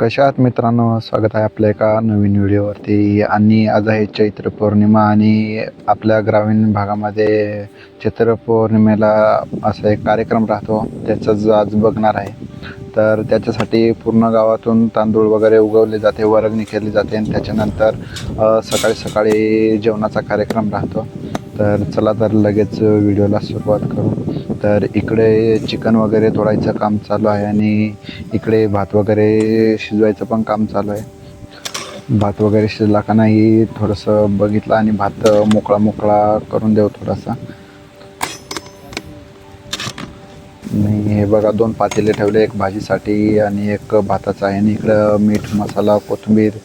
कशा आहात मित्रांनो? स्वागत आहे आपल्या एका नवीन व्हिडिओवरती. आणि आज आहे चैत्र पौर्णिमा आणि आपल्या ग्रामीण भागामध्ये चैत्र पौर्णिमेला असा एक कार्यक्रम राहतो. त्याचाच आज बघणार आहे. तर त्याच्यासाठी पूर्ण गावातून तांदूळ वगैरे उगवले जाते वरगणी केली जाते आणि त्याच्यानंतर सकाळी सकाळी जेवणाचा कार्यक्रम राहतो. तर चला तर लगेच व्हिडिओला सुरुवात करू. तर इकडे चिकन वगैरे तोडायचं काम चालू आहे आणि इकडे भात वगैरे शिजवायचं पण काम चालू आहे. भात वगैरे शिजला का नाही थोडंसं बघितलं आणि भात मोकळा मोकळा करून देऊ थोडासा. मी हे बघा दोन पातेले ठेवले एक भाजीसाठी आणि एक भाताचा आहे. आणि इकडं मीठ मसाला कोथिंबीर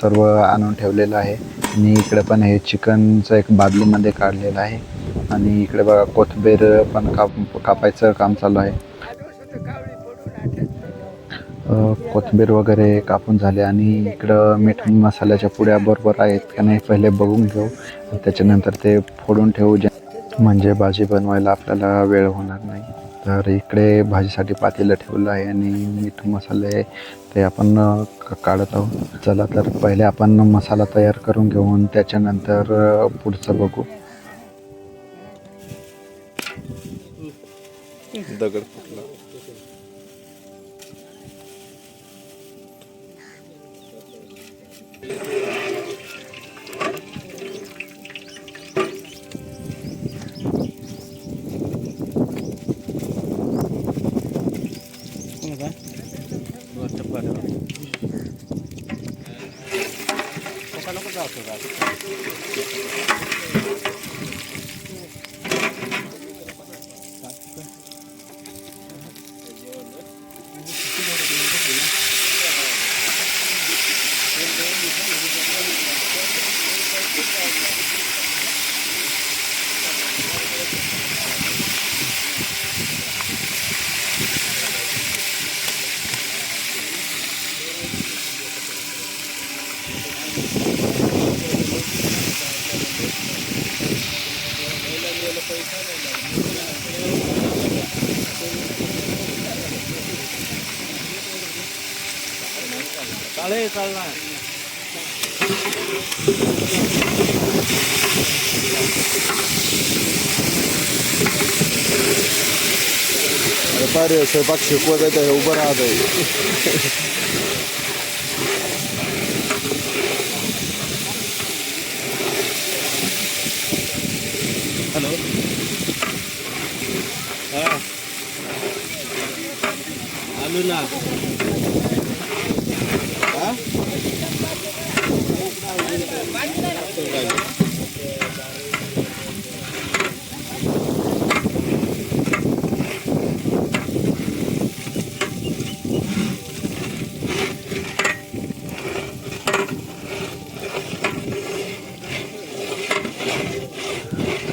सर्व आणून ठेवलेलं आहे. आणि इकडं पण हे चिकनचं एक बादलीमध्ये काढलेलं आहे. आणि इकडे बघा कोथिंबीर पण काप कापायचं काम चालू आहे. अ, कोथिंबीर वगैरे कापून झाले आणि इकडं मीठ मसाल्याच्या पुड्या बरोबर आहेत का नाही पहिले बघून घेऊ. त्याच्यानंतर ते फोडून ठेवू. जे म्हणजे भाजी बनवायला आपल्याला वेळ होणार नाही. तर इकडे भाजीसाठी पातेलं ठेवलं आहे आणि मीठ मसाले ते आपण काढत आहोत. चला तर पहिले आपण मसाला तयार करून घेऊन त्याच्यानंतर पुढचं बघू. दगड फुटला. चालेल चालणार अरे स्वयंपाक शिकवत आहे तर हे उभं राहत आहे हॅलो हा आलू ना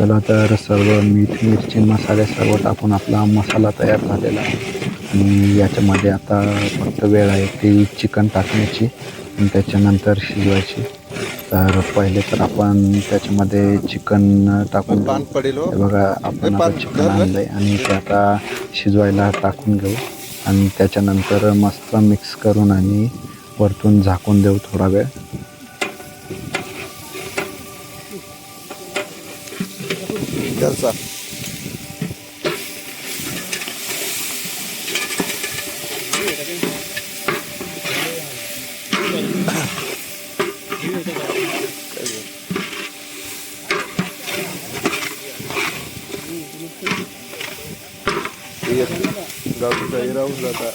चला तर सर्व मीठ मिरची मसाले सर्व टाकून आपला मसाला तयार झालेला आहे आणि याच्यामध्ये आता फक्त वेळ आहे ती चिकन टाकण्याची आणि त्याच्यानंतर शिजवायची तर पहिले तर आपण त्याच्यामध्ये चिकन टाकून हो. बघा आपण आता चिकन रे. आणलंय आणि ते आता शिजवायला टाकून घेऊ आणि त्याच्यानंतर मस्त मिक्स करून आणि वरतून झाकून देऊ थोडा वेळ घरचा गावचा राहून जाता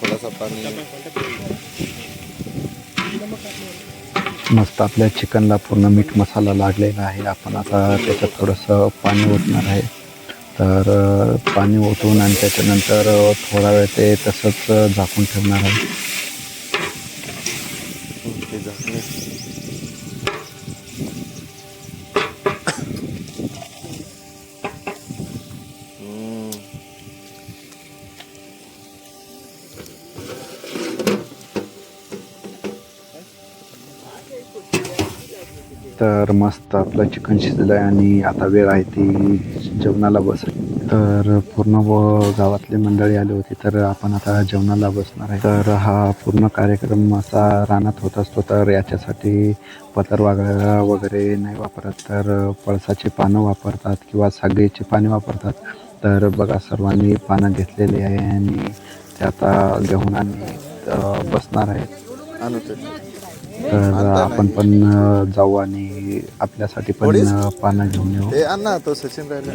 थोडासा पाणी. मस्त आपल्या चिकनला पूर्ण मीठ मसाला लागलेला आहे. आपण आता त्याच्यात थोडंसं पाणी ओतणार आहे. तर पाणी ओतून आणि त्याच्यानंतर थोडा वेळ ते तसंच झाकून ठेवणार आहे. तर मस्त आपलं चिकन शिजलं आहे आणि आता वेळ आहे ती जेवणाला बस तर पूर्ण व गावातली मंडळी आली होती तर आपण आता जेवणाला बसणार आहे. तर हा पूर्ण कार्यक्रम असा रानात होत असतो तर याच्यासाठी पतर वागळा वगैरे नाही वापरत. तर पळसाची पानं वापरतात किंवा सागेची पाने वापरतात. तर बघा सर्वांनी पानं घेतलेली आहे आणि ते आता घेऊन आणि बसणार आहेत तर. आपण पण जाऊ आणि आपल्यासाठी पण पानं घेऊन येऊ. आण तो सचिन राहिला.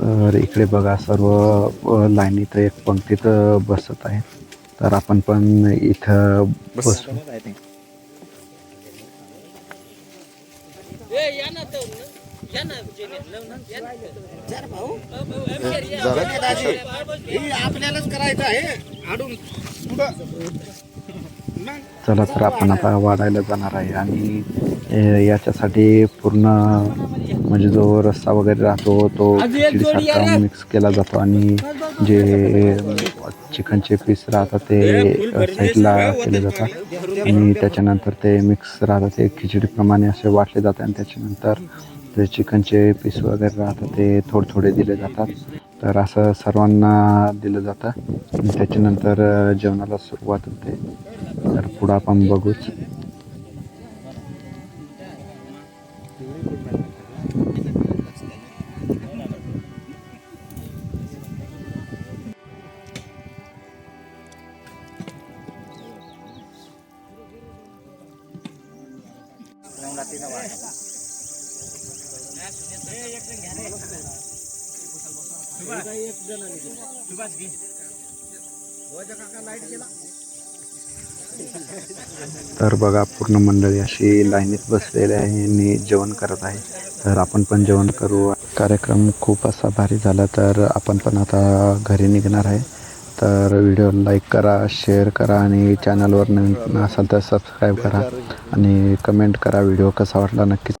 तर इकडे बघा सर्व लाईनीत एक पंक्तीत बसत आहे तर आपण पण इथं बसू. आपल्यालाच करायचं आहे. आडून चला तर आपण आता वाढायला जाणार आहे आणि याच्यासाठी पूर्ण म्हणजे जो रस्सा वगैरे राहतो तो खिचडीसारखा मिक्स केला जातो आणि जे चिकनचे पीस राहतात ते साईडला केले जातात. आणि त्याच्यानंतर ते मिक्स राहतात ते खिचडीप्रमाणे असे वाटले जातात आणि त्याच्यानंतर ते चिकनचे पीस वगैरे राहतात ते थोडे थोडे दिले जातात. तर असं सर्वांना दिलं जातं. त्याच्यानंतर जेवणाला सुरुवात होते. तर पुढं आपण बघूच. तर बघा पूर्ण मंडळी अशी लाईनीत बसलेली आहे आणि जेवण करत आहे. तर आपण पण जेवण करू. कार्यक्रम खूप असा भारी झाला तर आपण पण आता घरी निघणार आहे. तर व्हिडिओ लाईक करा शेअर करा आणि चॅनलवर नवीन असाल तर सबस्क्राईब करा. आणि कमेंट करा व्हिडिओ कसा वाटला नक्कीच